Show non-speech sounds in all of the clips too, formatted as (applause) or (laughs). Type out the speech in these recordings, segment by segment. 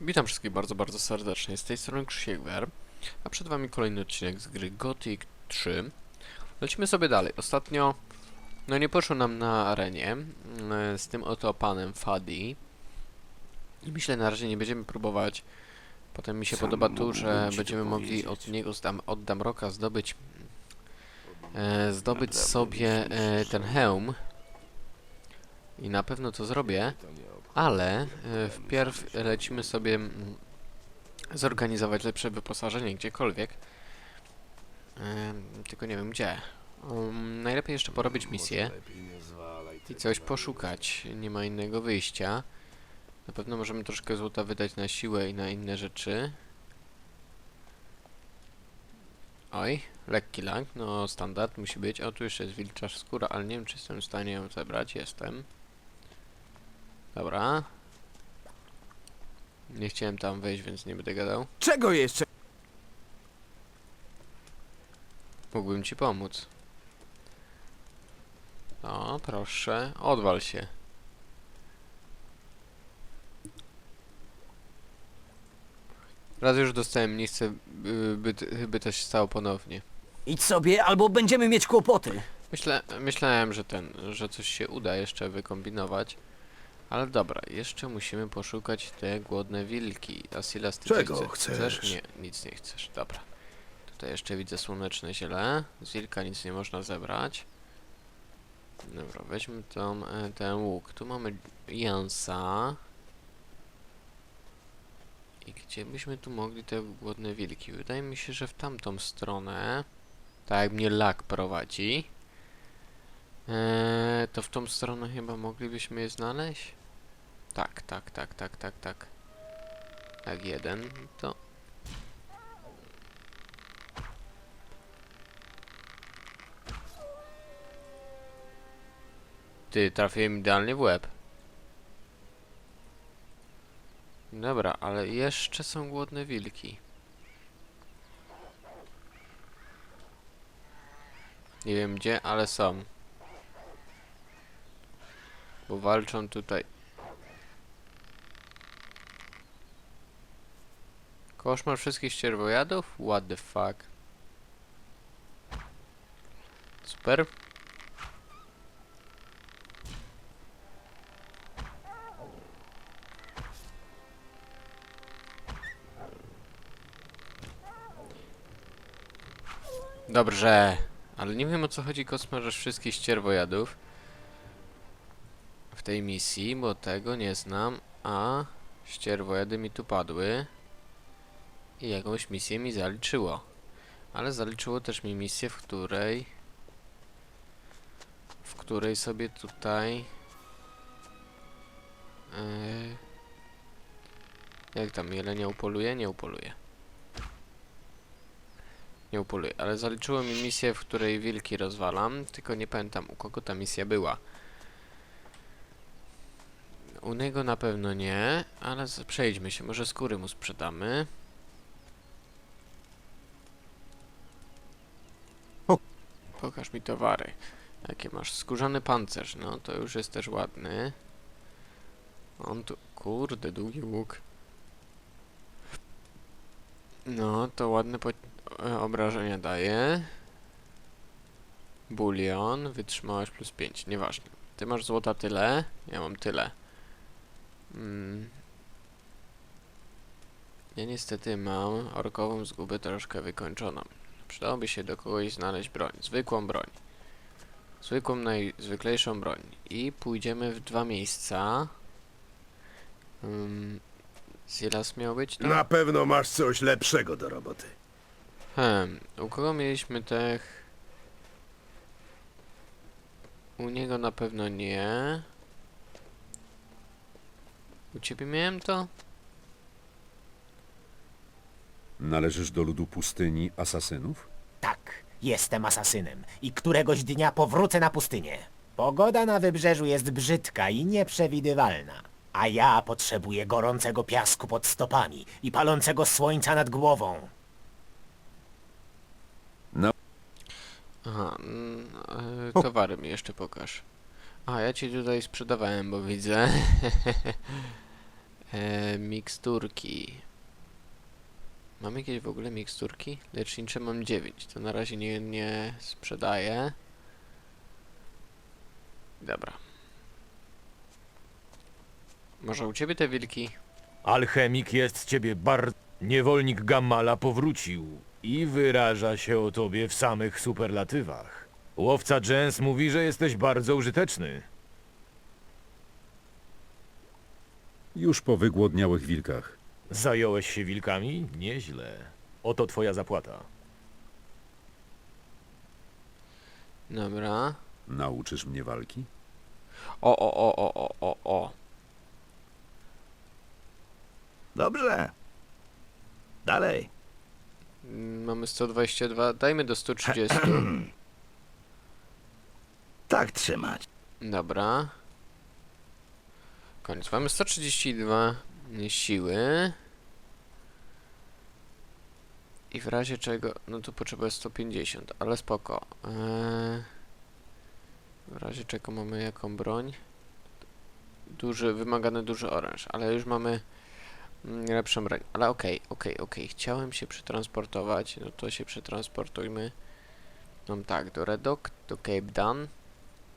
Witam wszystkich bardzo, bardzo serdecznie. Z tej strony Krzysiek Wer, a przed Wami kolejny odcinek z gry Gothic 3. Lecimy sobie dalej. Ostatnio, no nie poszło nam na arenie mm, z tym oto panem Fadi. I myślę, na razie nie będziemy próbować. Potem mi się Sam podoba tu, że będziemy mogli od niego, z Dam, od Damroka zdobyć e, zdobyć sobie e, ten hełm. I na pewno to zrobię. Ale e, wpierw lecimy sobie mm, zorganizować lepsze wyposażenie gdziekolwiek. Em, tylko nie wiem gdzie. Um, najlepiej jeszcze porobić misję i coś poszukać. Nie ma innego wyjścia. Na pewno możemy troszkę złota wydać na siłę i na inne rzeczy. Oj, lekki lag, no standard musi być. O, tu jeszcze jest wilcza skóra, ale nie wiem czy jestem w stanie ją zebrać. Jestem. Dobra. Nie chciałem tam wejść, więc nie będę gadał. Czego jeszcze? Mógłbym ci pomóc. O, proszę, odwal się. Raz już dostałem, nie chcę, by, by, by to się stało ponownie. Idź sobie, albo będziemy mieć kłopoty. Myślę, myślałem, że ten, że coś się uda jeszcze wykombinować. Ale dobra, jeszcze musimy poszukać te głodne wilki. Asilas, ty Czego chce- chcesz? Nie, nic nie chcesz, dobra. Tutaj jeszcze widzę słoneczne ziele. Z wilka nic nie można zebrać. Dobra, weźmy tą, e, ten łuk. Tu mamy Jansa. I gdzie byśmy tu mogli te głodne wilki? Wydaje mi się, że w tamtą stronę. Tak jak mnie lak prowadzi. Eee, to w tą stronę chyba moglibyśmy je znaleźć? Tak, tak, tak, tak, tak, tak. Tak, jeden, to... Ty, trafiłem idealnie w łeb. Dobra, ale jeszcze są głodne wilki. Nie wiem gdzie, ale są. Bo walczą tutaj. Koszmar wszystkich ścierwojadów? What the fuck? Super. Dobrze, ale nie wiem o co chodzi kosmarz wszystkich ścierwojadów w tej misji, bo tego nie znam, a ścierwojady mi tu padły i jakąś misję mi zaliczyło. Ale zaliczyło też mi misję, w której w której sobie tutaj yy, jak tam jelenia upoluje? Nie upoluje. Nie upoluje, ale zaliczyło mi misję, w której wilki rozwalam, tylko nie pamiętam u kogo ta misja była. U niego na pewno nie, ale przejdźmy się, może skóry mu sprzedamy. Pokaż mi towary. Jakie masz? Skórzany pancerz, no to już jest też ładny. On tu, kurde, długi łuk. No, to ładne po, e, obrażenia daje. Bulion, wytrzymałość plus 5, nieważne. Ty masz złota tyle, ja mam tyle. Mm. Ja niestety mam orkową zgubę troszkę wykończoną. Przydałoby się do kogoś znaleźć broń, zwykłą broń. Zwykłą, najzwyklejszą broń. I pójdziemy w dwa miejsca. Um, Silas miał być to? Na pewno masz coś lepszego do roboty. Hmm, u kogo mieliśmy tech? U niego na pewno nie. U ciebie miałem to? Należysz do ludu pustyni asasynów? Tak, jestem asasynem i któregoś dnia powrócę na pustynię. Pogoda na wybrzeżu jest brzydka i nieprzewidywalna, a ja potrzebuję gorącego piasku pod stopami i palącego słońca nad głową. Aha, mm, e, towary mi jeszcze pokaż. A, ja ci tutaj sprzedawałem, bo widzę. (laughs) E, miksturki. Mam jakieś w ogóle miksturki? Lecznicze mam 9. To na razie nie, nie sprzedaję. Dobra. Może u ciebie te wilki? Alchemik jest z ciebie bar... Niewolnik Gammala powrócił i wyraża się o tobie w samych superlatywach. Łowca Jens mówi, że jesteś bardzo użyteczny. Już po wygłodniałych wilkach. Zająłeś się wilkami? Nieźle. Oto twoja zapłata. Dobra. Nauczysz mnie walki? O, o, o, o, o, o, o. Dobrze. Dalej. Mm, Mamy 122. Dajmy do 130. (clears throat) Tak trzymać. Dobra. Koniec. Mamy 132 siły. I w razie czego, no to potrzebuję 150, ale spoko. Eee, w razie czego mamy jaką broń? Duży, wymagany duży oręż, ale już mamy mm, lepszą broń. Ale okej, okej, okej. Chciałem się przetransportować, no to się przetransportujmy. Mam tak, do Redok, do Cape Dan,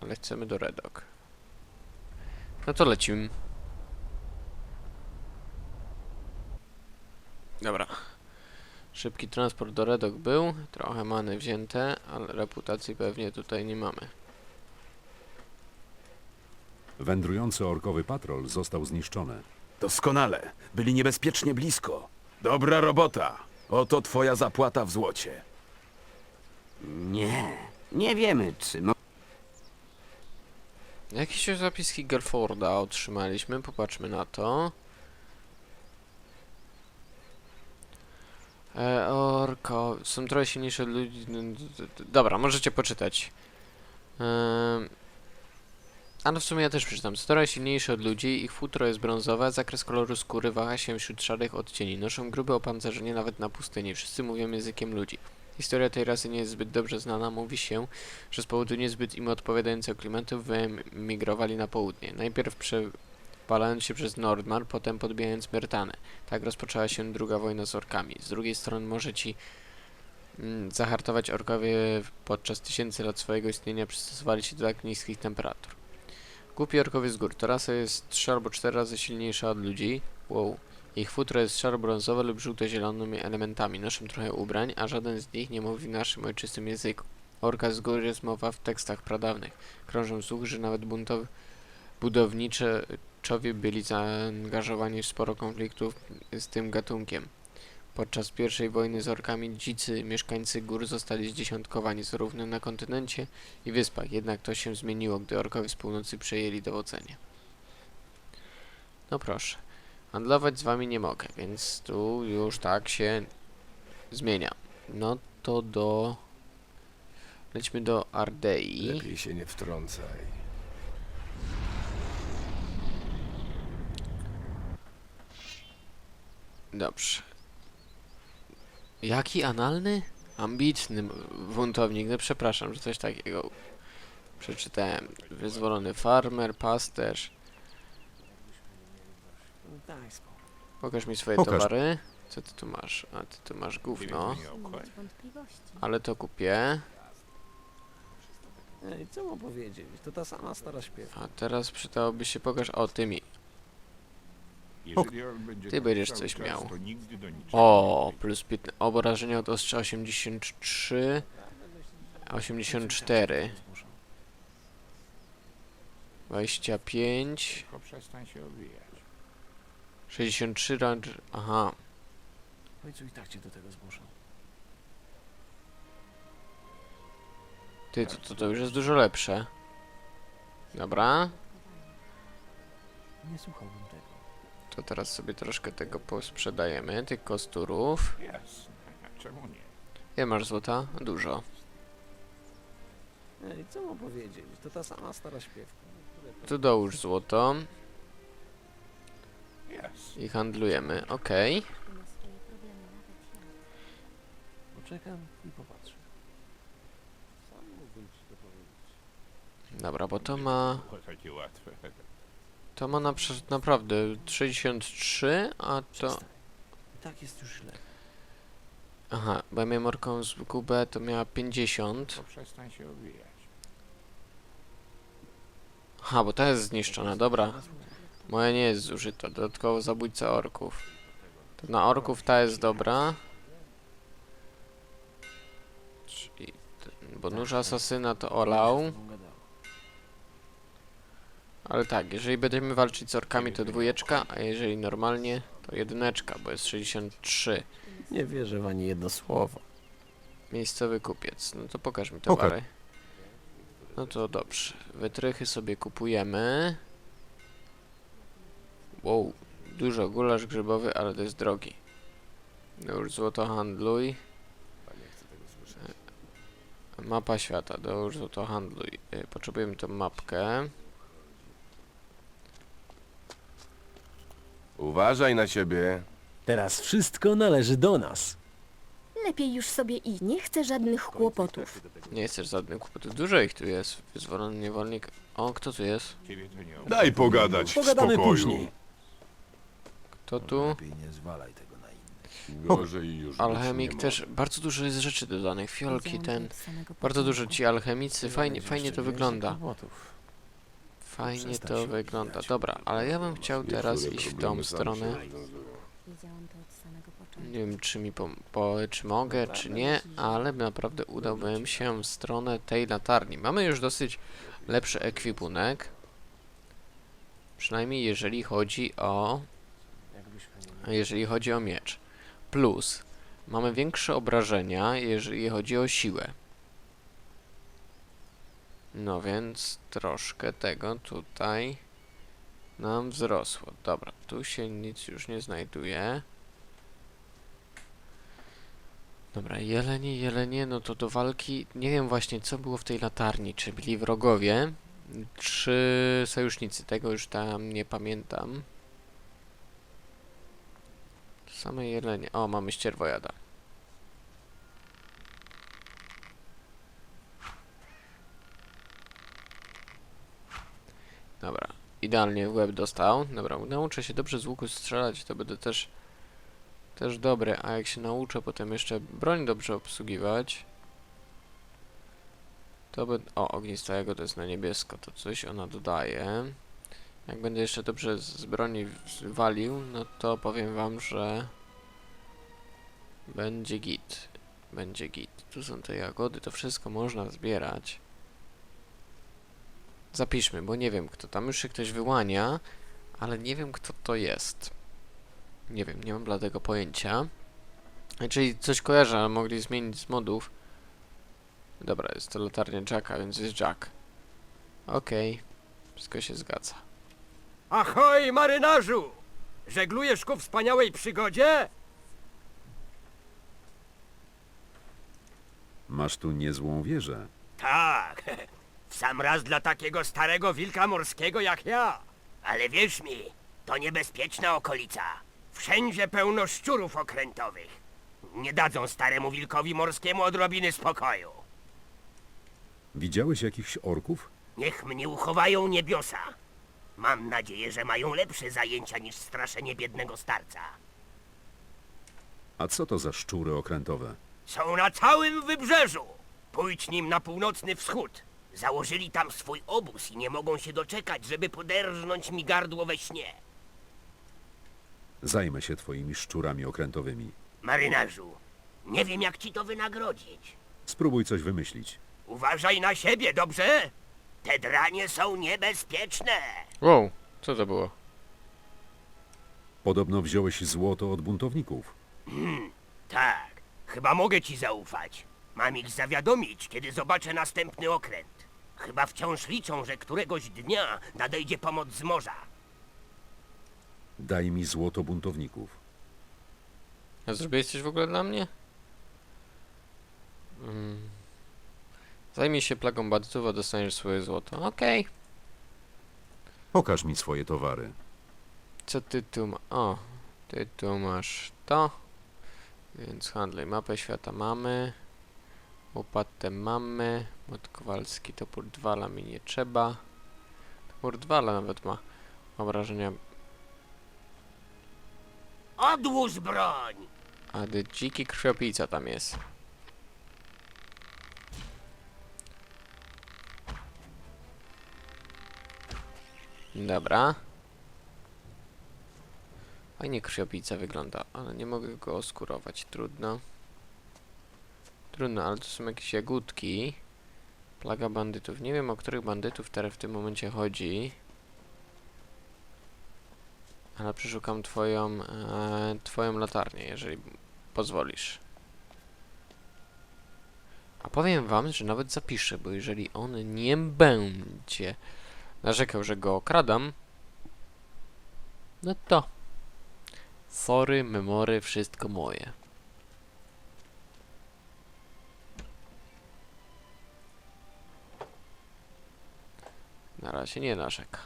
ale chcemy do Redok. No to lecimy. Dobra. Szybki transport do Redok był, trochę many wzięte, ale reputacji pewnie tutaj nie mamy. Wędrujący orkowy patrol został zniszczony. Doskonale. Byli niebezpiecznie blisko. Dobra robota. Oto twoja zapłata w złocie. Nie, nie wiemy, czy mo- Jakieś zapiski Gelforda otrzymaliśmy, popatrzmy na to. E, orko, są trochę silniejsze od ludzi. no, Dobra, możecie poczytać. Ehm, ale w sumie ja też przeczytam. Są trochę silniejsze od ludzi, ich futro jest brązowe, zakres koloru skóry waha się wśród szarych odcieni. Noszą grube opancerzenie nawet na pustyni. Wszyscy mówią językiem ludzi. Historia tej rasy nie jest zbyt dobrze znana. Mówi się, że z powodu niezbyt im odpowiadającego klimatu wyemigrowali na południe. Najpierw przepalając się przez Nordmar, potem podbijając Myrtanę. Tak rozpoczęła się druga wojna z orkami. Z drugiej strony może ci mm, zahartować orkowie podczas tysięcy lat swojego istnienia przystosowali się do tak niskich temperatur. Głupi orkowie z gór. To rasa jest 3 albo 4 razy silniejsza od ludzi. Wow. Ich futro jest szaro-brązowe lub żółto-zielonymi elementami. Noszą trochę ubrań, a żaden z nich nie mówi w naszym ojczystym języku. Orka z góry jest mowa w tekstach pradawnych. Krążą słuchy, że nawet buntow... budowniczowie byli zaangażowani w sporo konfliktów z tym gatunkiem. Podczas pierwszej wojny z orkami dzicy mieszkańcy gór zostali zdziesiątkowani zarówno na kontynencie i wyspach, jednak to się zmieniło, gdy orkowie z północy przejęli dowodzenie. No proszę. Handlować z wami nie mogę, więc tu już tak się zmienia. No to do... Lećmy do Ardei. Lepiej się nie wtrącaj. Dobrze. Jaki analny? Ambitny buntownik. No przepraszam, że coś takiego przeczytałem. Wyzwolony farmer, pasterz. Pokaż mi swoje Pokaż. towary. Co ty tu masz? A ty tu masz gówno. Ale to kupię. Ej, co mam powiedzieć? To ta sama stara śpiewa. A teraz przydałoby się pokaż o tymi. Ty będziesz coś miał. to nigdy do niczego O, plus 15. Obrażenia od ostrza 83. 84. 25. Tylko przestań się owijać. 63 ranch. Aha. W końcu i tak cię do tego zmuszą. Ty, to, to, to już jest dużo lepsze. Dobra. Nie słuchałbym tego. To teraz sobie troszkę tego posprzedajemy, tych kosturów. Czemu nie? Ile masz złota? Dużo. Ej, co mam powiedzieć? To ta sama stara śpiewka. Tu dołóż złoto Jasne. i handlujemy. Okej. Poczekam i popatrzę. Sam mógłbym ci to powiedzieć. Dobra, bo to ma... Było takie łatwe. To ma na, naprawdę 63, a to... Tak jest już źle. Aha, bo ja miałem orką z Kubę, to miała 50. To przestań się obijać. Aha, bo ta jest zniszczona, dobra. Moja nie jest zużyta, dodatkowo zabójca orków. To na orków ta jest dobra. Czyli, t- bo nóż asasyna to olał. Ale tak, jeżeli będziemy walczyć z orkami to dwójeczka, a jeżeli normalnie to jedyneczka, bo jest 63. Nie wierzę w ani jedno słowo. Miejscowy kupiec. No to pokaż mi towary. No to dobrze. Wytrychy sobie kupujemy. Wow, dużo gulasz grzybowy, ale to jest drogi. No już złoto handluj. Mapa świata, dołóż złoto handluj. E, Potrzebujemy tą mapkę. Uważaj na siebie. Teraz wszystko należy do nas. Lepiej już sobie iść. Nie chcę żadnych kłopotów. Nie chcesz żadnych kłopotów. Dużo ich tu jest. Wyzwolony niewolnik. O, kto tu jest? Daj pogadać w Pogadamy spokoju. później. Kto tu? nie zwalaj tego na innych. Gorzej już być Alchemik nie też. Bardzo dużo jest rzeczy dodanych. Fiolki ten. Bardzo dużo ci alchemicy. Fajnie, fajnie to wygląda. Fajnie to wygląda. Dobra, ale ja bym chciał teraz iść w tą stronę. rozwiązują. Wiedziałam to od samego początku. Nie wiem, czy mi pom- po, czy mogę, czy nie, ale naprawdę udałbym się w stronę tej latarni. Mamy już dosyć lepszy ekwipunek. Przynajmniej jeżeli chodzi o jeżeli chodzi o miecz. Plus mamy większe obrażenia, jeżeli chodzi o siłę. No więc troszkę tego tutaj nam wzrosło. Dobra, tu się nic już nie znajduje. Dobra, jelenie, jelenie, no to do walki, nie wiem właśnie co było w tej latarni, czy byli wrogowie, czy sojusznicy, tego już tam nie pamiętam. Same jelenie. O, mamy ścierwojada. Dobra, idealnie w łeb dostał. Dobra, nauczę się dobrze z łuku strzelać, to będę też też dobry, a jak się nauczę potem jeszcze broń dobrze obsługiwać, to by... O, ognistego to jest na niebiesko, to coś ona dodaje. Jak będę jeszcze dobrze z broni walił, no to powiem wam, że będzie git. Będzie git. Tu są te jagody, to wszystko można zbierać. Zapiszmy, bo nie wiem kto tam. Już się ktoś wyłania, ale nie wiem kto to jest. Nie wiem, nie mam bladego pojęcia. Czyli coś kojarzę, ale mogli zmienić z modów. Dobra, jest to latarnia Jacka, więc jest Jack. Okej, wszystko się zgadza. Ahoj, marynarzu! Żeglujesz ku wspaniałej przygodzie? Masz tu niezłą wieżę. Tak, (laughs) sam raz dla takiego starego wilka morskiego jak ja. Ale wierz mi, to niebezpieczna okolica. Wszędzie pełno szczurów okrętowych. Nie dadzą staremu wilkowi morskiemu odrobiny spokoju. Widziałeś jakichś orków? Niech mnie uchowają niebiosa. Mam nadzieję, że mają lepsze zajęcia niż straszenie biednego starca. A co to za szczury okrętowe? Są na całym wybrzeżu. Pójdź nim na północny wschód. Założyli tam swój obóz i nie mogą się doczekać, żeby poderżnąć mi gardło we śnie. Zajmę się twoimi szczurami okrętowymi. Marynarzu, nie wiem jak ci to wynagrodzić. Spróbuj coś wymyślić. Uważaj na siebie, dobrze? Te dranie są niebezpieczne. Wow, co to było? Podobno wziąłeś złoto od buntowników. Tak, chyba mogę ci zaufać. Mam ich zawiadomić, kiedy zobaczę następny okręt. Chyba wciąż liczą, że któregoś dnia nadejdzie pomoc z morza. Daj mi złoto buntowników. A zrobiłeś coś w ogóle dla mnie? Mm. Zajmij się plagą bandytów, a dostaniesz swoje złoto. Okej. Pokaż mi swoje towary. Co ty tu ma... O, ty tu masz to. Więc handluj. Mapę świata mamy. Łopatę mamy. Młot kowalski, topór Dwala mi nie trzeba. Topór Dwala nawet ma. obrażenia. Odłóż broń! A ty dziki krwiopijca tam jest. Dobra. Fajnie krwiopijca wygląda, ale nie mogę go oskurować. Trudno. Trudno, ale to są jakieś jagódki. Plaga bandytów. Nie wiem, o których bandytów teraz w tym momencie chodzi. Ale przeszukam twoją, e, twoją latarnię, jeżeli pozwolisz. A powiem wam, że nawet zapiszę, bo jeżeli on nie będzie narzekał, że go okradam, no to sorry, memory, wszystko moje. Na razie nie narzeka.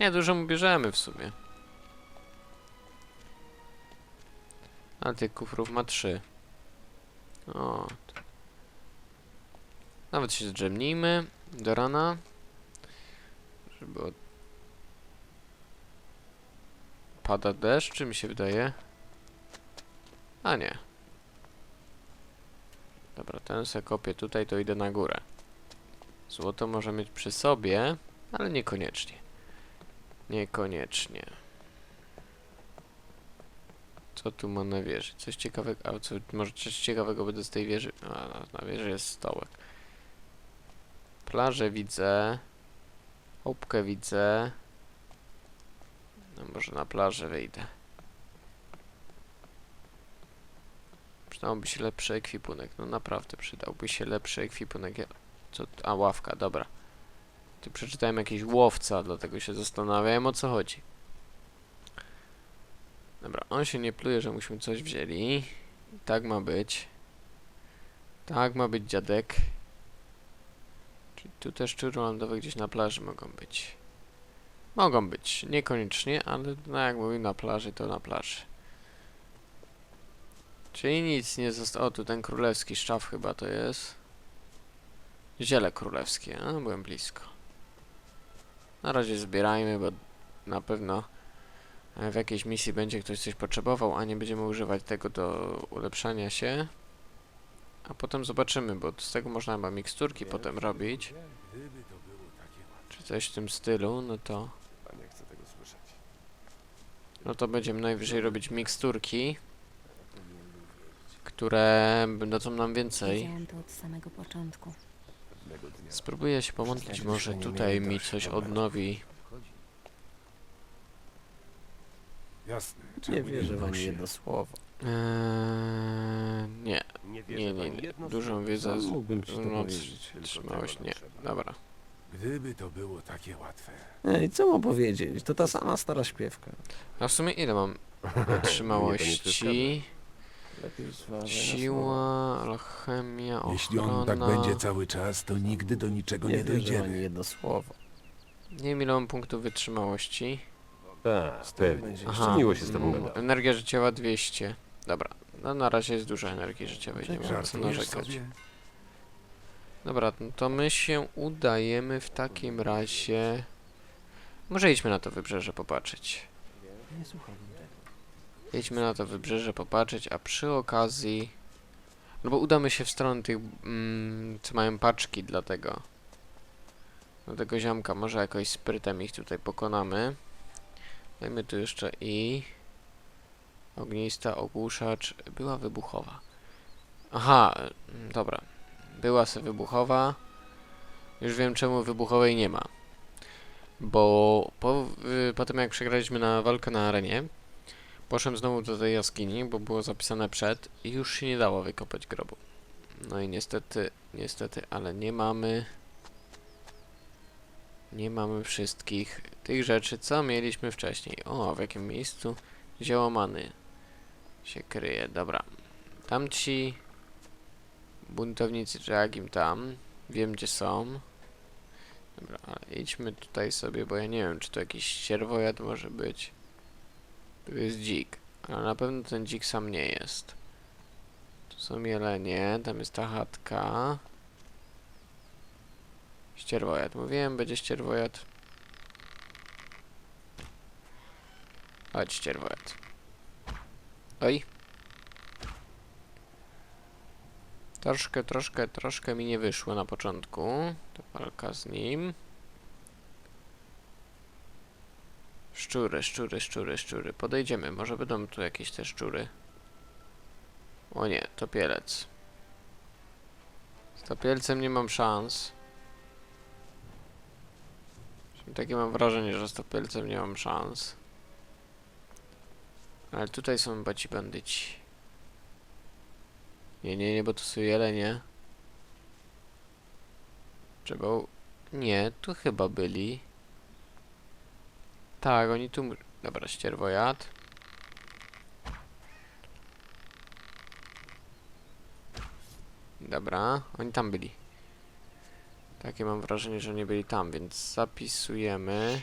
Nie, dużo mu bierzemy w sumie. A tych kufrów ma trzy. O. Nawet się zdrzemnijmy do rana. Żeby od... Pada deszcz, czy mi się wydaje? A nie. Dobra, ten se kopię tutaj, to idę na górę. Złoto może mieć przy sobie, ale niekoniecznie. Niekoniecznie. Co tu ma na wieży? Coś ciekawego, a co, może coś ciekawego będzie z tej wieży? A, na wieży jest stołek. Plażę widzę. Chałupkę widzę. No może na plażę wyjdę. Przydałby się lepszy ekwipunek. No naprawdę przydałby się lepszy ekwipunek. Co? A ławka, dobra. Tu przeczytałem jakiś łowca, dlatego się zastanawiałem o co chodzi. Dobra, on się nie pluje, że musimy coś wzięli. Tak ma być. Tak ma być dziadek. Czyli tu też szczury lądowe gdzieś na plaży mogą być. Mogą być, niekoniecznie, ale no jak mówię na plaży, to na plaży. Czyli nic nie zostało. O, tu ten królewski szczaw chyba to jest. Ziele królewskie, a byłem blisko. Na razie zbierajmy, bo na pewno e, w jakiejś misji będzie ktoś coś potrzebował, a nie będziemy używać tego do ulepszania się. A potem zobaczymy, bo z tego można chyba miksturki potem robić. Czy coś w tym stylu, no to... A nie chcę tego słyszeć. No to będziemy najwyżej robić miksturki, które dadzą nam więcej. Wiedziałem to od samego początku. Spróbuję się pomodlić, może tutaj mi coś odnowi. Jasne. Nie wierzę w ani jedno słowo. Eee, nie, Nie nie, nie, nie. Dużą wiedzę z... Mógłbym ci to powiedzieć. Trzymałość nie. Dobra. Gdyby to było takie łatwe. Ej, co mam powiedzieć? To ta sama stara śpiewka. A w sumie ile mam (laughs) wytrzymałości? Lepiej zważaj na Siła, alchemia, ochrona... Jeśli on tak będzie cały czas, to nigdy do niczego słowa. nie, Nie wierzę ani dojdziemy. jedno słowo. Nie wiem ile mam punktów wytrzymałości. Tak, pewnie. Aha, miło się z tobą mm, Energia życiowa 200. Dobra, no na razie jest dużo energii życiowej, nie ma co Żartujesz narzekać. sobie? Dobra, no to my się udajemy w takim razie... Może idźmy na to wybrzeże popatrzeć. Nie. Jedźmy na to wybrzeże popatrzeć, a przy okazji... No bo udamy się w stronę tych, mm, co mają paczki dla tego. Do tego ziomka, może jakoś sprytem ich tutaj pokonamy. Dajmy tu jeszcze i... Ognista, ogłuszacz, była wybuchowa. Aha, mm, dobra. Była se wybuchowa. Już wiem czemu wybuchowej nie ma. Bo po, y, po tym jak przegraliśmy na walkę na arenie, Poszedłem znowu do tej jaskini, bo było zapisane przed i już się nie dało wykopać grobu. No i niestety, niestety, ale nie mamy... Nie mamy wszystkich tych rzeczy, co mieliśmy wcześniej. O, w jakim miejscu ziołomany się kryje. Dobra. Tamci buntownicy, czy jakim tam, wiem gdzie są. Dobra, ale idźmy tutaj sobie, bo ja nie wiem, czy to jakiś sierwojad może być. Tu jest dzik, ale na pewno ten dzik sam nie jest. Tu są jelenie, tam jest ta chatka. Ścierwojad. Mówiłem, będzie ścierwojad. Chodź, ścierwojad. Oj. Troszkę, troszkę, troszkę mi nie wyszło na początku. To walka z nim. Szczury, szczury, szczury, szczury. Podejdziemy, może będą tu jakieś te szczury. O nie, topielec. Z topielcem nie mam szans. Takie mam wrażenie, że z topielcem nie mam szans. Ale tutaj są baci bandyci. Nie, nie, nie, bo to są jelenie. Trzeba... Nie, tu chyba byli. Tak, oni tu... Dobra, ścierwojad. Dobra, oni tam byli. Takie mam wrażenie, że nie byli tam, więc zapisujemy.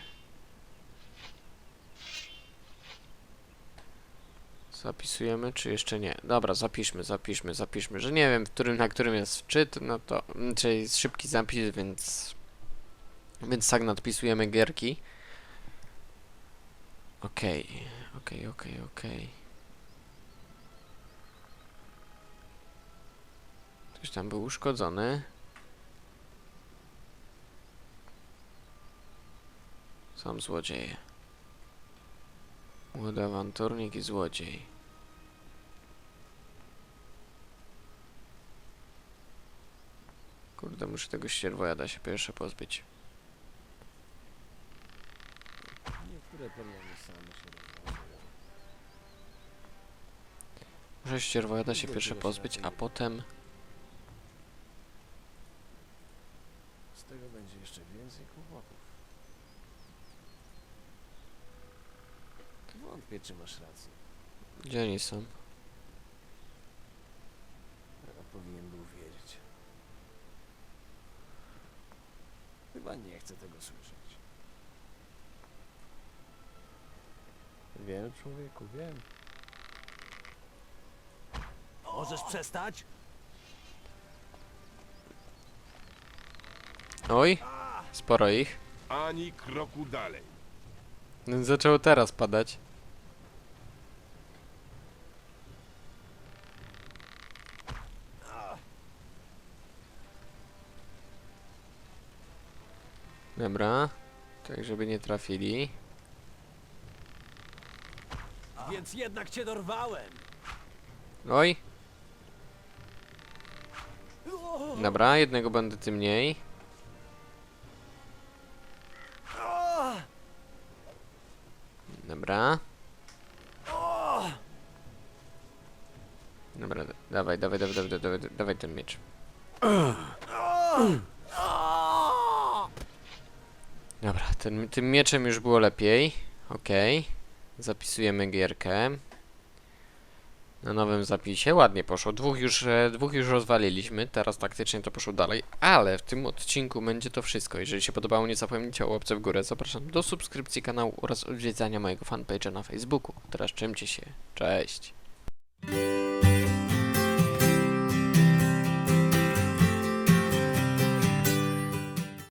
Zapisujemy, czy jeszcze nie? Dobra, zapiszmy, zapiszmy, zapiszmy, że nie wiem, w którym, na którym jest wczyt, no to, czyli jest szybki zapis, więc, więc tak nadpisujemy gierki. Okej, okej, okej, okej. Ktoś tam był uszkodzony. Sam złodzieje. Młody awanturnik i złodziej. Kurde, muszę tego ścierwojada się pierwsze pozbyć. Niektóre problemy same się rozwiązują. Muszę ścierwojada się pierwsze pozbyć, a potem... Z tego będzie jeszcze więcej kłopotów. Wątpię, czy masz rację. Gdzie oni są? A powinien był wiedzieć. Chyba nie chcę tego słyszeć. Wiem, człowieku, wiem. Możesz przestać? Oj! Sporo ich. Ani kroku dalej. Zaczęło teraz padać. Dobra. Tak, żeby nie trafili. Więc jednak cię dorwałem! Oj! Dobra, jednego bandyty mniej. Dobra. Dobra, da- dawaj, dawaj, dawaj, dawaj, dawaj, dawaj ten miecz. Dobra, ten, tym mieczem już było lepiej. Okej. Zapisujemy gierkę. Na nowym zapisie ładnie poszło. Dwóch już, e, dwóch już rozwaliliśmy, teraz taktycznie to poszło dalej, ale w tym odcinku będzie to wszystko. Jeżeli się podobało, nie zapomnijcie o łapce w górę. Zapraszam do subskrypcji kanału oraz odwiedzania mojego fanpage'a na Facebooku. Teraz czymcie się. Cześć!